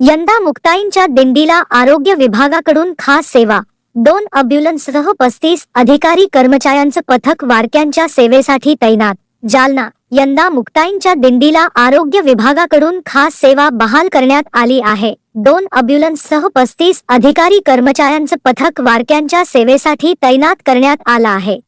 यंदा मुक्ताईंच्या दिंडीला आरोग्य विभागाकडून खास सेवा. दोन अब्युलन्ससह पस्तीस अधिकारी कर्मचाऱ्यांचं पथक वारक्यांच्या सेवेसाठी तैनात. जालना यंदा मुक्ताईंच्या दिंडीला आरोग्य विभागाकडून खास सेवा बहाल करण्यात आली आहे. दोन अब्युलन्ससह पस्तीस अधिकारी कर्मचाऱ्यांचं पथक वारक्यांच्या सेवेसाठी तैनात करण्यात आलं आहे.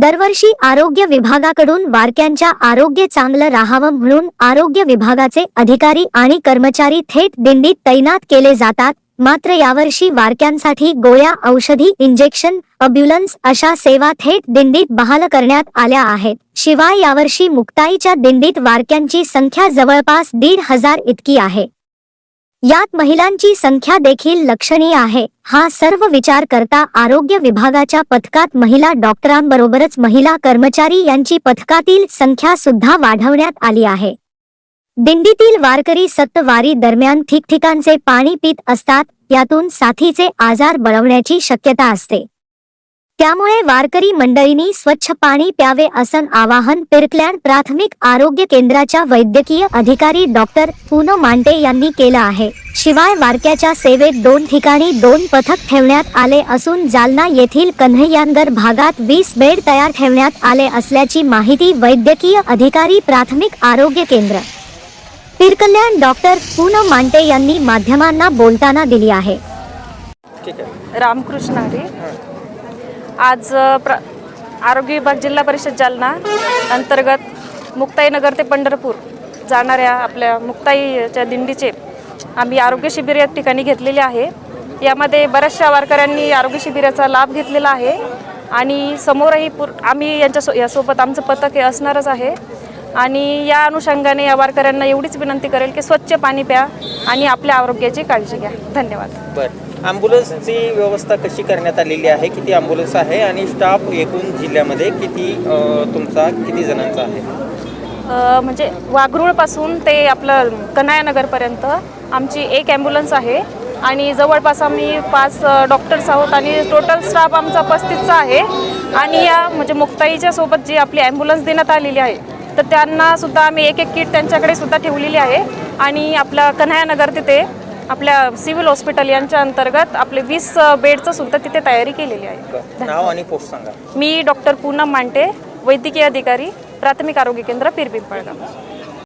दरवर्षी आरोग्य विभागाकडून वारक्यांच्या आरोग्य चांगलं राहावं म्हणून आरोग्य विभागाचे अधिकारी आणि कर्मचारी थेट दिंडीत तैनात केले जातात. मात्र यावर्षी वारक्यांसाठी गोळ्या औषधी इंजेक्शन अब्युलन्स अशा सेवा थेट दिंडीत बहाल करण्यात आल्या आहेत. शिवाय यावर्षी मुक्ताईच्या दिंडीत वारक्यांची संख्या जवळपास दीड हजार इतकी आहे. यात महिलांची संख्या देखील लक्षणीय आहे. हा सर्व विचार करता आरोग्य विभागाच्या पथकात महिला डॉक्टरांबरोबरच महिला कर्मचारी यांची पथकातील संख्या सुद्धा वाढवण्यात आली आहे. दिंडीतील वारकरी सत्तवारी दरम्यान ठिकठिकाणचे पाणी पित असतात यातून साथीचे आजार बळवण्याची शक्यता असते. त्यामुळे वारकरी मंडळींनी स्वच्छ पाणी प्यावे असं आवाहन पिरकलँड प्राथमिक आरोग्य केंद्राच्या वैद्यकीय अधिकारी डॉक्टर पुनो मांटे यांनी केलं आहे. शिवाय वारक्याच्या सेवेत दोन ठिकाणी दोन पथक ठेवण्यात आले असून जालना येथील कन्हैयानगर भागात वीस बेड तयार ठेवण्यात आले असल्याची माहिती वैद्यकीय अधिकारी प्राथमिक आरोग्य केंद्र. पिरकल्याण डॉक्टर पूनम मांटे यांनी माध्यमांना बोलताना दिली आहे. रामकृष्ण आज प्र आरोग्य विभाग जिल्हा परिषद जालना अंतर्गत मुक्ताईनगर ते पंढरपूर जाणाऱ्या आपल्या मुक्ताईच्या दिंडीचे आम्ही आरोग्य शिबिर या ठिकाणी घेतलेले आहे. यामध्ये बऱ्याचशा वारकऱ्यांनी आरोग्य शिबिराचा लाभ घेतलेला आहे आणि समोरही पूर आम्ही यांच्या सो यासोबत आमचं पथक हे असणारच आहे. आणि या अनुषंगाने या वारकऱ्यांना एवढीच विनंती करेल की स्वच्छ पाणी प्या आणि आपल्या आरोग्याची काळजी घ्या. धन्यवाद. बरं. ॲम्ब्युलन्सची व्यवस्था कशी करण्यात आलेली आहे? किती ॲम्ब्युलन्स आहे? आणि स्टाफ एकूण जिल्ह्यामध्ये किती तुमचा किती जणांचा आहे? म्हणजे वाघरूळपासून ते आपलं कन्हायानगरपर्यंत आमची एक ॲम्ब्युलन्स आहे. आणि जवळपास आम्ही पाच डॉक्टर्स आहोत आणि टोटल स्टाफ आमचा पस्तीसचा आहे. आणि या म्हणजे मुक्ताईच्या सोबत जी आपली ॲम्ब्युलन्स देण्यात आलेली आहे तर त्यांना सुद्धा आम्ही एक एक किट त्यांच्याकडे सुद्धा ठेवलेली आहे. आणि आपल्या कन्हायानगर तिथे आपल्या सिव्हिल हॉस्पिटल यांच्या अंतर्गत आपले वीस बेडचं सुद्धा तिथे तयारी केलेली आहे. नाव आणि पोस्ट सांगा. मी डॉक्टर पूनम मांटे वैद्यकीय अधिकारी प्राथमिक आरोग्य केंद्र पिरपिंपळगाव